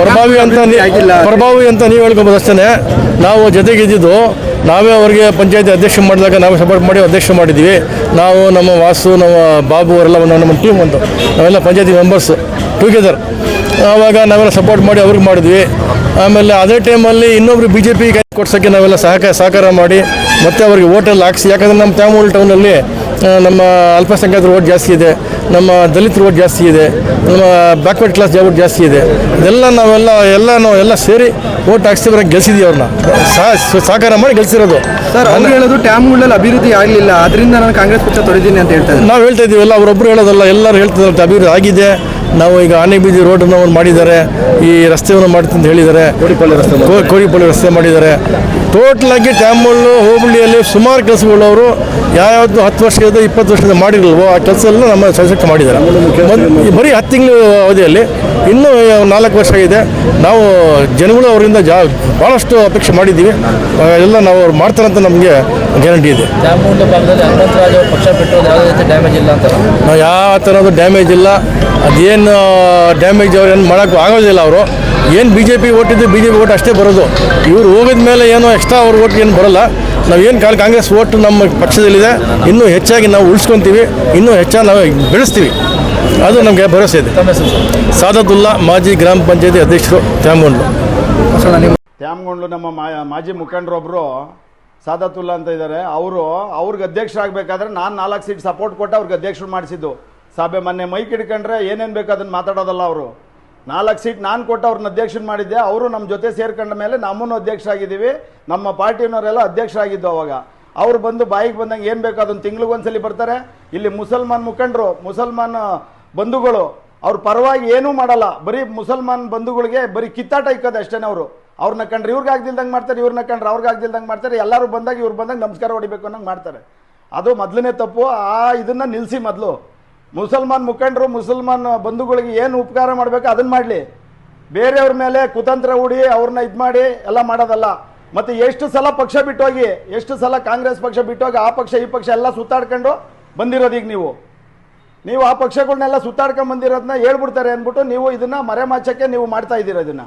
ಪ್ರಭಾವಿ ಅಂತ ಪ್ರಭಾವಿ ಅಂತ ನೀವು ಹೇಳ್ಕೊಬೋದು ಅಷ್ಟೇ ನಾವು ಜೊತೆಗೆ ಇದ್ದಿದ್ದು ನಾವೇ ಅವರಿಗೆ ಪಂಚಾಯತಿ ಅಧ್ಯಕ್ಷ ಮಾಡಿದಾಗ ನಾವು ಸಪೋರ್ಟ್ ಮಾಡಿ ಅಧ್ಯಕ್ಷ ಮಾಡಿದ್ದೀವಿ. ನಾವು ನಮ್ಮ ವಾಸು ನಮ್ಮ ಬಾಬು ಅವರೆಲ್ಲ ಒಂದು ನಮ್ಮ ಟೀಮ್ ಒಂದು. ನಾವೆಲ್ಲ ಪಂಚಾಯತಿ ಮೆಂಬರ್ಸ್ ಟುಗೆದರ್ ಆವಾಗ ನಾವೆಲ್ಲ ಸಪೋರ್ಟ್ ಮಾಡಿ ಅವ್ರಿಗೆ ಮಾಡಿದ್ವಿ. ಆಮೇಲೆ ಅದೇ ಟೈಮಲ್ಲಿ ಇನ್ನೊಬ್ರು ಬಿ ಜೆ ಪಿ ಕೊಡ್ಸೋಕ್ಕೆ ನಾವೆಲ್ಲ ಸಹಕಾರ ಸಹಕಾರ ಮಾಡಿ ಮತ್ತೆ ಅವ್ರಿಗೆ ಓಟೆಲ್ ಹಾಕ್ಸಿ. ಯಾಕಂದರೆ ನಮ್ಮ ತ್ಯಾಮೂರು ಟೌನಲ್ಲಿ ನಮ್ಮ ಅಲ್ಪಸಂಖ್ಯಾತರ ಓಟ್ ಜಾಸ್ತಿ ಇದೆ ನಮ್ಮ ದಲಿತರ ಓಟ್ ಜಾಸ್ತಿ ಇದೆ ನಮ್ಮ ಬ್ಯಾಕ್ವರ್ಡ್ ಕ್ಲಾಸ್ ಓಟ್ ಜಾಸ್ತಿ ಇದೆ. ಇದೆಲ್ಲ ನಾವೆಲ್ಲ ಎಲ್ಲ ನಾವು ಎಲ್ಲ ಸೇರಿ ಓಟ್ ಹಾಕ್ಸಿ ಗೆಲ್ಸಿದೀವಿ ಗೆಲ್ಸಿದ್ದೀವಿ ಅವ್ರನ್ನ ಸಹ ಸಹಕಾರ ಮಾಡಿ ಗೆಲ್ಸಿರೋದು. ಸರ್ ಅವ್ರು ಹೇಳೋದು ಟ್ಯಾಮ್ಗಳಲ್ಲಿ ಅಭಿವೃದ್ಧಿ ಆಗಲಿಲ್ಲ ಅದರಿಂದ ನಾನು ಕಾಂಗ್ರೆಸ್ ಪಕ್ಷ ತೊಡಿದ್ದೀನಿ ಅಂತ ಹೇಳ್ತಾರೆ ನಾವು ಹೇಳ್ತಾ ಇದ್ದೀವಲ್ಲ ಅವರೊಬ್ಬರು ಹೇಳೋದಲ್ಲ ಎಲ್ಲರೂ ಹೇಳ್ತಿದ್ದಾರೆ ಅಭಿವೃದ್ಧಿ ಆಗಿದೆ. ನಾವು ಈಗ ಆನೆ ಬೀದಿ ರೋಡನ್ನು ಒಂದು ಮಾಡಿದ್ದಾರೆ ಈ ರಸ್ತೆಯನ್ನು ಮಾಡ್ತೀನಿ ಅಂತ ಹೇಳಿದ್ದಾರೆ. ಕೋಡಿಪಳ್ಳಿ ರಸ್ತೆ ಕೋಡಿಪಳ್ಳಿ ರಸ್ತೆ ಮಾಡಿದ್ದಾರೆ. ಟೋಟಲ್ ಆಗಿ ಟ್ಯಾಮಲ್ಲು ಹೋಬಳಿಯಲ್ಲಿ ಸುಮಾರು ಕೆಲಸಗಳು ಅವರು ಯಾವ್ಯಾವುದು ಹತ್ತು ವರ್ಷದ ಇಪ್ಪತ್ತು ವರ್ಷದ ಮಾಡಿರಲ್ವೋ ಆ ಕೆಲಸ ಎಲ್ಲ ನಮ್ಮ ಸೆಲೆಕ್ಟ್ ಮಾಡಿದ್ದಾರೆ. ಬರೀ ಹತ್ತು ತಿಂಗಳು ಅವಧಿಯಲ್ಲಿ ಇನ್ನೂ ನಾಲ್ಕು ವರ್ಷ ಇದೆ ನಾವು ಜನಗಳು ಅವರಿಂದ ಜಾ ಭಾಳಷ್ಟು ಅಪೇಕ್ಷೆ ಮಾಡಿದ್ದೀವಿ. ಎಲ್ಲ ನಾವು ಅವ್ರು ಮಾಡ್ತಾರಂತ ನಮಗೆ ಗ್ಯಾರಂಟಿ ಇದೆ. ಯಾವ ಥರದ್ದು ಡ್ಯಾಮೇಜ್ ಇಲ್ಲ. ಅದೇನು ಡ್ಯಾಮೇಜ್ ಅವ್ರು ಏನು ಮಾಡೋಕ್ಕೂ ಆಗೋದಿಲ್ಲ ಅವರು. ಏನು ಬಿ ಜೆ ಪಿ ಓಟಿದ್ದು ಬಿ ಜೆ ಪಿ ಓಟ್ ಅಷ್ಟೇ ಬರೋದು? ಇವ್ರು ಹೋಗಿದ ಮೇಲೆ ಏನೋ ಎಕ್ಸ್ಟ್ರಾ ಅವ್ರ ಓಟ್ ಏನು ಬರೋಲ್ಲ. ಏನು ಕಾಲ ಕಾಂಗ್ರೆಸ್ ಓಟ್ ನಮ್ಮ ಪಕ್ಷದಲ್ಲಿದೆ ಇನ್ನೂ ಹೆಚ್ಚಾಗಿ ನಾವು ಉಳಿಸ್ಕೊತೀವಿ ಇನ್ನೂ ಹೆಚ್ಚಾಗಿ ನಾವು ಬೆಳೆಸ್ತೀವಿ. ಅದು ನಮಗೆ ಭರವಸೆ ಇದೆ. ಸಾದತುಲ್ಲಾ ಮಾಜಿ ಗ್ರಾಮ ಪಂಚಾಯತಿ ಅಧ್ಯಕ್ಷರು ತ್ಯಾಮಗೊಂಡು ತ್ಯಾಮಗೊಂಡ್ಲು ನಿಮ್ಮ ತ್ಯಾಮಗೊಂಡು ನಮ್ಮ ಮಾ- ಮಾಜಿ ಮುಖಂಡರೊಬ್ಬರು ಸಾದತುಲ್ಲಾ ಅಂತ ಇದ್ದಾರೆ ಅವರು ಅವ್ರಿಗೆ ಅಧ್ಯಕ್ಷರಾಗಬೇಕಾದ್ರೆ ನಾನು ನಾಲ್ಕು ಸೀಟ್ ಸಪೋರ್ಟ್ ಕೊಟ್ಟು ಅವ್ರಿಗೆ ಅಧ್ಯಕ್ಷರು ಮಾಡಿಸಿದ್ದು. ಸಭೆ ಮೊನ್ನೆ ಮೈಕ್ ಹಿಡ್ಕೊಂಡ್ರೆ ಏನೇನು ಬೇಕು ಅದನ್ನು ಮಾತಾಡೋದಲ್ಲ ಅವರು. ನಾಲ್ಕು ಸೀಟ್ ನಾನು ಕೊಟ್ಟು ಅವ್ರನ್ನ ಅಧ್ಯಕ್ಷನ ಮಾಡಿದ್ದೆ, ಅವರು ನಮ್ಮ ಜೊತೆ ಸೇರ್ಕೊಂಡ ಮೇಲೆ ನಮ್ಮನ್ನು ಅಧ್ಯಕ್ಷರಾಗಿದ್ದೀವಿ. ನಮ್ಮ ಪಾರ್ಟಿನವರೆಲ್ಲ ಅಧ್ಯಕ್ಷರಾಗಿದ್ದು ಅವಾಗ. ಅವ್ರು ಬಂದು ಬಾಯಿಗೆ ಬಂದಂಗೆ ಏನು ಬೇಕು ಅದನ್ನು ತಿಂಗ್ಳಿಗೊಂದ್ಸಲಿ ಬರ್ತಾರೆ. ಇಲ್ಲಿ ಮುಸಲ್ಮಾನ್ ಮುಖಂಡರು, ಮುಸಲ್ಮಾನ್ ಬಂಧುಗಳು, ಅವ್ರ ಪರವಾಗಿ ಏನೂ ಮಾಡಲ್ಲ. ಬರೀ ಮುಸಲ್ಮಾನ್ ಬಂಧುಗಳಿಗೆ ಬರೀ ಕಿತ್ತಾಟ ಇಕ್ಕೋದು ಅಷ್ಟೇ ಅವರು. ಅವ್ರನ್ನ ಕಂಡ್ರೆ ಇವ್ರಿಗೆ ಆಗ್ದಿಲ್ದಂಗೆ ಮಾಡ್ತಾರೆ ಇವ್ರನ್ನ ಕಂಡ್ರೆ ಅವ್ರಿಗೆ ಆಗ್ದಿಲ್ದಂಗೆ ಮಾಡ್ತಾರೆ. ಎಲ್ಲರೂ ಬಂದಾಗ ಇವ್ರು ಬಂದಾಗ ನಮಸ್ಕಾರ ಹೊಡಿಬೇಕು ಅನ್ನೋಂಗೆ ಮಾಡ್ತಾರೆ. ಅದು ಮೊದಲನೇ ತಪ್ಪು. ಆ ಇದನ್ನು ನಿಲ್ಲಿಸಿ ಮೊದಲು. ಮುಸಲ್ಮಾನ್ ಮುಖಂಡರು, ಮುಸಲ್ಮಾನ್ ಬಂಧುಗಳಿಗೆ ಏನು ಉಪಕಾರ ಮಾಡಬೇಕು ಅದನ್ನು ಮಾಡಲಿ. ಬೇರೆಯವ್ರ ಮೇಲೆ ಕುತಂತ್ರ ಹೂಡಿ ಅವ್ರನ್ನ ಇದು ಮಾಡಿ ಎಲ್ಲ ಮಾಡೋದಲ್ಲ. ಮತ್ತೆ ಎಷ್ಟು ಸಲ ಪಕ್ಷ ಬಿಟ್ಟೋಗಿ, ಎಷ್ಟು ಸಲ ಕಾಂಗ್ರೆಸ್ ಪಕ್ಷ ಬಿಟ್ಟೋಗಿ ಆ ಪಕ್ಷ ಈ ಪಕ್ಷ ಎಲ್ಲ ಸುತ್ತಾಡ್ಕೊಂಡು ಬಂದಿರೋದು ಈಗ ನೀವು. ನೀವು ಆ ಪಕ್ಷಗಳನ್ನೆಲ್ಲ ಸುತ್ತಾಡ್ಕೊಂಡು ಬಂದಿರೋದನ್ನ ಹೇಳ್ಬಿಡ್ತಾರೆ ಅಂದ್ಬಿಟ್ಟು ನೀವು ಇದನ್ನ ಮರೆಮಾಚಕ್ಕೆ ನೀವು ಮಾಡ್ತಾ ಇದ್ದೀರ ಇದನ್ನ.